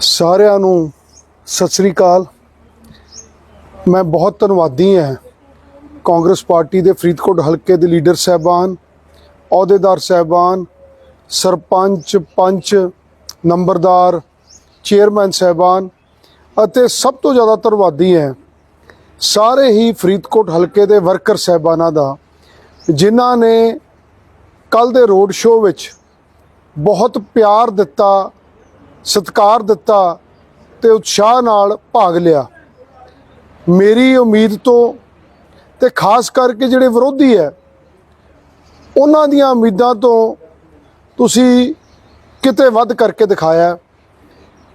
ਸਾਰਿਆਂ ਨੂੰ ਸਤਿ ਸ੍ਰੀ ਅਕਾਲ। ਮੈਂ ਬਹੁਤ ਧੰਨਵਾਦੀ ਹਾਂ ਕਾਂਗਰਸ ਪਾਰਟੀ ਦੇ ਫਰੀਦਕੋਟ ਹਲਕੇ ਦੇ ਲੀਡਰ ਸਹਿਬਾਨ, ਅਹੁਦੇਦਾਰ ਸਹਿਬਾਨ, ਸਰਪੰਚ, ਪੰਚ, ਨੰਬਰਦਾਰ, ਚੇਅਰਮੈਨ ਸਹਿਬਾਨ ਅਤੇ ਸਭ ਤੋਂ ਜ਼ਿਆਦਾ ਧੰਨਵਾਦੀ ਹਾਂ ਸਾਰੇ ਹੀ ਫਰੀਦਕੋਟ ਹਲਕੇ ਦੇ ਵਰਕਰ ਸਹਿਬਾਨਾਂ ਦਾ, ਜਿਨ੍ਹਾਂ ਨੇ ਕੱਲ ਦੇ ਰੋਡ ਸ਼ੋਅ ਵਿੱਚ ਬਹੁਤ ਪਿਆਰ ਦਿੱਤਾ ਸਤਿਕਾਰ ਦਿੱਤਾ ਤੇ ਉਤਸ਼ਾਹ ਨਾਲ ਭਾਗ ਲਿਆ। ਮੇਰੀ ਉਮੀਦ ਤੋਂ ਤੇ ਖਾਸ ਕਰਕੇ ਜਿਹੜੇ ਵਿਰੋਧੀ ਹੈ ਉਹਨਾਂ ਦੀਆਂ ਉਮੀਦਾਂ ਤੋਂ ਤੁਸੀਂ ਕਿਤੇ ਵੱਧ ਕਰਕੇ ਦਿਖਾਇਆ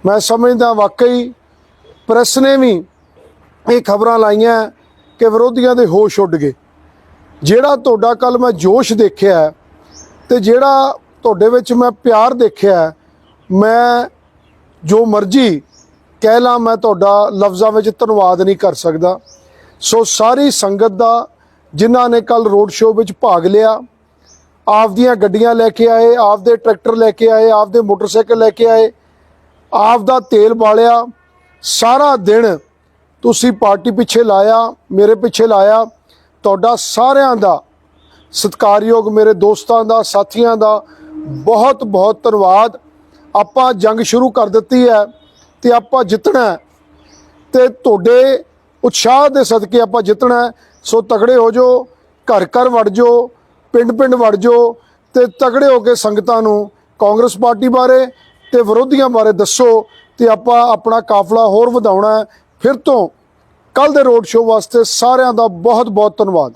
ਮੈਂ ਸਮਝਦਾ ਵਾਕਈ ਪ੍ਰੈਸ ਨੇ ਵੀ ਇਹ ਖਬਰਾਂ ਲਾਈਆਂ ਕਿ ਵਿਰੋਧੀਆਂ ਦੇ ਹੋਸ਼ ਉੱਡ ਗਏ। ਜਿਹੜਾ ਤੁਹਾਡਾ ਕੱਲ ਮੈਂ ਜੋਸ਼ ਦੇਖਿਆ ਹੈ, ਤੇ ਜਿਹੜਾ ਤੁਹਾਡੇ ਵਿੱਚ ਮੈਂ ਪਿਆਰ ਦੇਖਿਆ ਮੈਂ ਜੋ ਮਰਜ਼ੀ ਕਹਿ ਲਾਂ, ਮੈਂ ਤੁਹਾਡਾ ਲਫ਼ਜ਼ਾਂ ਵਿੱਚ ਧੰਨਵਾਦ ਨਹੀਂ ਕਰ ਸਕਦਾ। ਸੋ ਸਾਰੀ ਸੰਗਤ ਦਾ, ਜਿਨ੍ਹਾਂ ਨੇ ਕੱਲ ਰੋਡ ਸ਼ੋਅ ਵਿੱਚ ਭਾਗ ਲਿਆ ਆਪਦੀਆਂ ਗੱਡੀਆਂ ਲੈ ਕੇ ਆਏ ਆਪਦੇ ਟਰੈਕਟਰ ਲੈ ਕੇ ਆਏ ਆਪਦੇ ਮੋਟਰਸਾਈਕਲ ਲੈ ਕੇ ਆਏ ਆਪਦਾ ਤੇਲ ਬਾਲਿਆ, ਸਾਰਾ ਦਿਨ ਤੁਸੀਂ ਪਾਰਟੀ ਪਿੱਛੇ ਲਾਇਆ, ਮੇਰੇ ਪਿੱਛੇ ਲਾਇਆ। ਤੁਹਾਡਾ ਸਾਰਿਆਂ ਦਾ ਸਤਿਕਾਰਯੋਗ ਮੇਰੇ ਦੋਸਤਾਂ ਦਾ, ਸਾਥੀਆਂ ਦਾ ਬਹੁਤ ਬਹੁਤ ਧੰਨਵਾਦ। ਆਪਾਂ ਜੰਗ ਸ਼ੁਰੂ ਕਰ ਦਿੱਤੀ ਹੈ ਤੇ ਆਪਾਂ ਜਿੱਤਣਾ ਹੈ। ਤੇ ਤੁਹਾਡੇ ਉਤਸ਼ਾਹ ਦੇ ਸਦਕੇ ਆਪਾਂ ਜਿੱਤਣਾ ਸੋ ਤਗੜੇ ਹੋ ਜਾਓ, ਘਰ ਘਰ ਵੜ ਜਾਓ, ਪਿੰਡ ਪਿੰਡ ਵੜ ਜਾਓ ਤੇ ਤਗੜੇ ਹੋ ਕੇ ਸੰਗਤਾਂ ਨੂੰ ਕਾਂਗਰਸ ਪਾਰਟੀ ਬਾਰੇ ਤੇ ਵਿਰੋਧੀਆਂ ਬਾਰੇ ਦੱਸੋ ਤੇ ਆਪਾਂ ਆਪਣਾ ਕਾਫਲਾ ਹੋਰ ਵਧਾਉਣਾ ਫਿਰ ਤੋਂ ਕੱਲ ਦੇ ਰੋਡ ਸ਼ੋਅ ਵਾਸਤੇ ਸਾਰਿਆਂ ਦਾ ਬਹੁਤ ਬਹੁਤ ਧੰਨਵਾਦ।